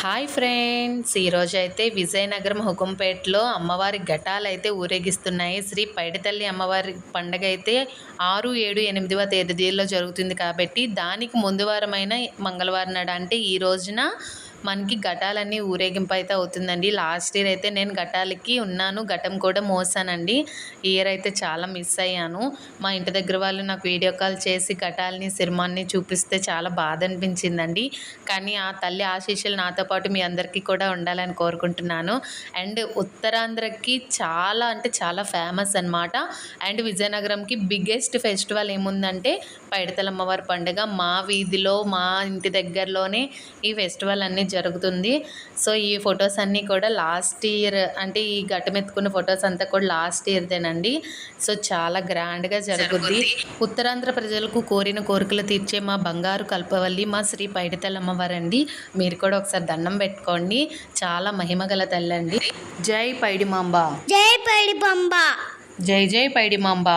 Hi friends. ఈరోజు అయితే విజయనగరం హుకుంపేటలో అమ్మవారి ఘటాలు అయితే ఊరేగిస్తున్నాయి. శ్రీ పైడితల్లి అమ్మవారి పండగ అయితే ఆరు ఏడు ఎనిమిదవ తేదీల్లో జరుగుతుంది కాబట్టి దానికి ముందు వారమైన మంగళవారం నాడు అంటే ఈ రోజున మనకి ఘటాలన్నీ ఊరేగింపు అయితే అవుతుందండి. లాస్ట్ ఇయర్ అయితే నేను ఘటాలకి ఉన్నాను. ఘటం కూడా మోసానండి. ఈ ఇయర్ అయితే చాలా మిస్ అయ్యాను. మా ఇంటి దగ్గర వాళ్ళు నాకు వీడియో కాల్ చేసి ఘటాలని సినిమాన్ని చూపిస్తే చాలా బాధ అనిపించిందండి. కానీ ఆ తల్లి ఆశీస్సులు నాతో పాటు మీ అందరికీ కూడా ఉండాలని కోరుకుంటున్నాను. అండ్ ఉత్తరాంధ్రకి చాలా అంటే చాలా ఫేమస్ అన్నమాట. అండ్ విజయనగరంకి బిగ్గెస్ట్ ఫెస్టివల్ ఏముందంటే పైడితల అమ్మవారి పండుగ. మా వీధిలో మా ఇంటి దగ్గరలోనే ఈ ఫెస్టివల్ అన్నీ జరుగుతుంది. సో ఈ ఫొటోస్ అన్నీ కూడా లాస్ట్ ఇయర్ అంటే ఈ ఘట్టం ఎత్తుకున్న ఫొటోస్ అంతా కూడా లాస్ట్ ఇయర్దేనండి. సో చాలా గ్రాండ్గా జరుగుద్ది. ఉత్తరాంధ్ర ప్రజలకు కోరిన కోరికలు తీర్చే మా బంగారు కల్పవల్లి మా శ్రీ పైడితల అమ్మవారండి మీరు కూడా ఒకసారి దండం పెట్టుకోండి. చాలా మహిమగల తల్లి అండి జై పైడిమాంబ. జై పైడి పంబ జై జై పైడిమాంబ.